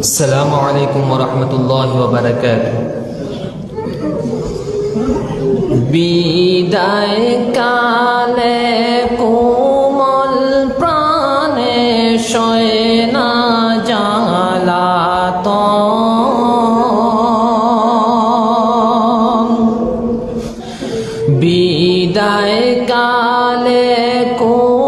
السلام عليكم ورحمة الله وبركاته. بداية دیدائے کالے کو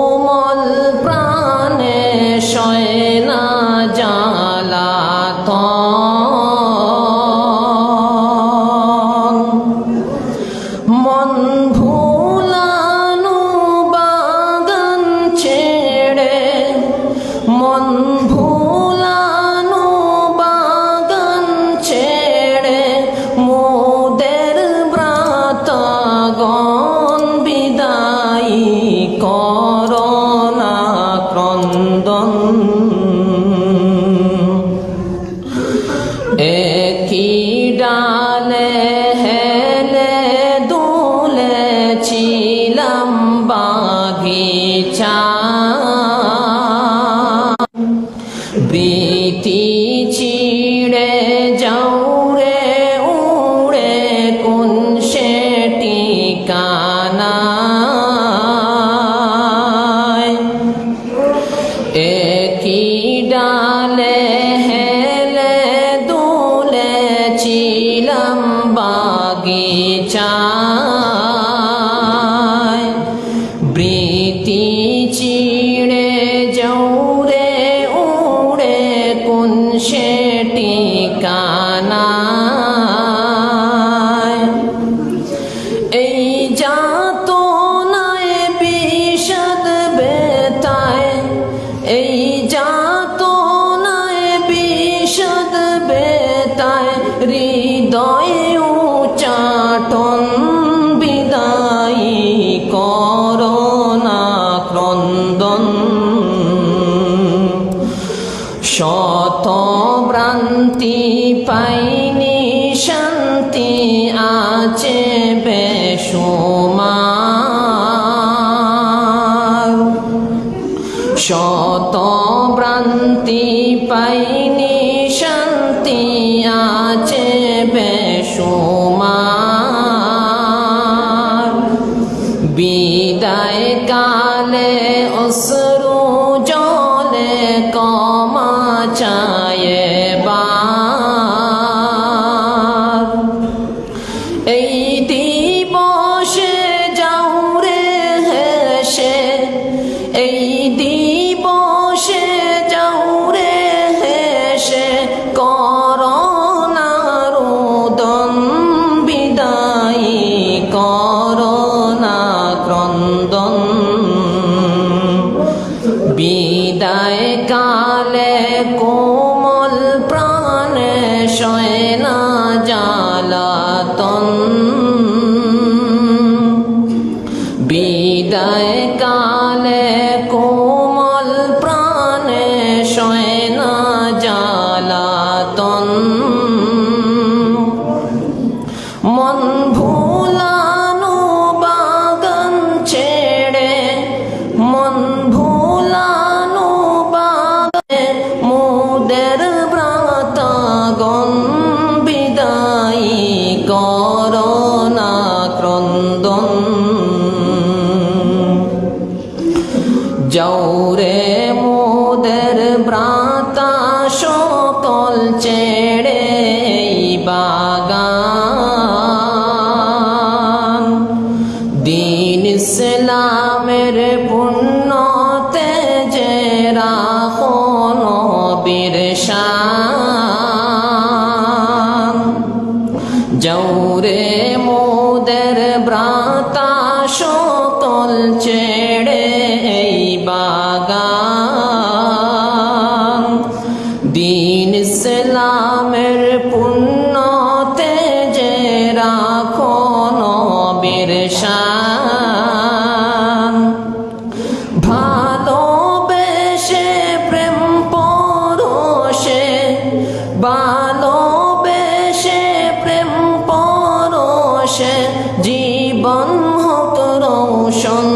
ছিলাম বাগিচা বৃতি চিড়ে যাও রে উড়ে কোন সে টিকা John. সোমার। শত ভ্রান্তি পাইনি শান্তি আছে বেসোমার বিদায় কালে অস রবের শান। ভালোবেসে প্রেম পরশে ভালোবেসে প্রেম পরশে জীবন হত রৌশন।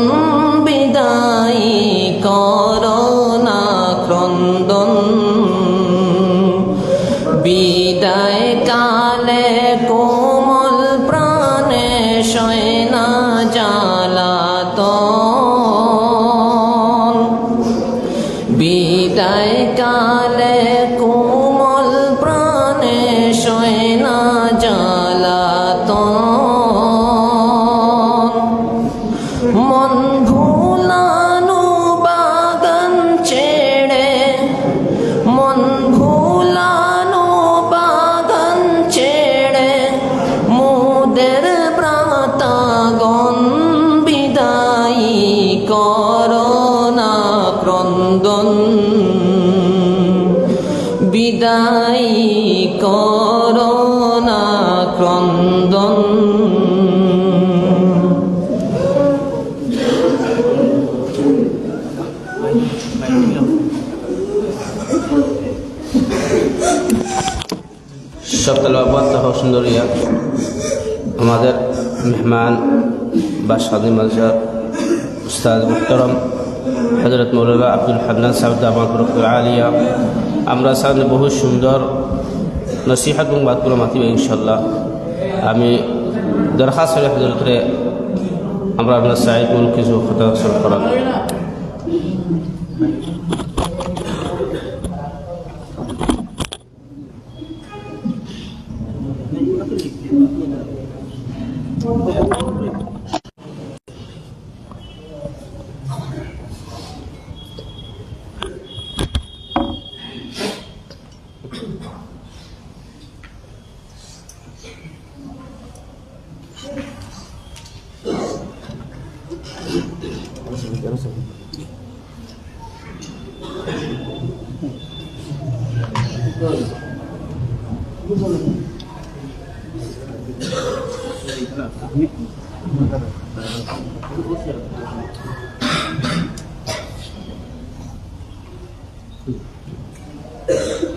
বিদায়ী করোনা ক্রন্দন। হোক সুন্দরিয়া আমাদের মেহমান বা স্বাধীন মাজার উস্তাদ মুহতরম হজরত মৌলানা আব্দুল হান্নান সাহেব দামাত রফুল আলিয়া আমরা সামনে বহু সুন্দর নসিহাত এবং বাদগুলো মাতিব ইনশাল্লাহ আমি দরখাস্ত হজরতরে আমরা আপনার 지금 때려서 Thank you.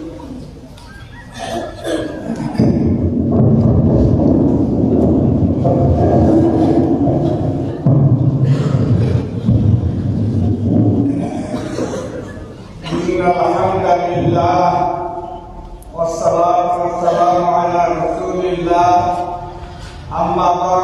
Yeah.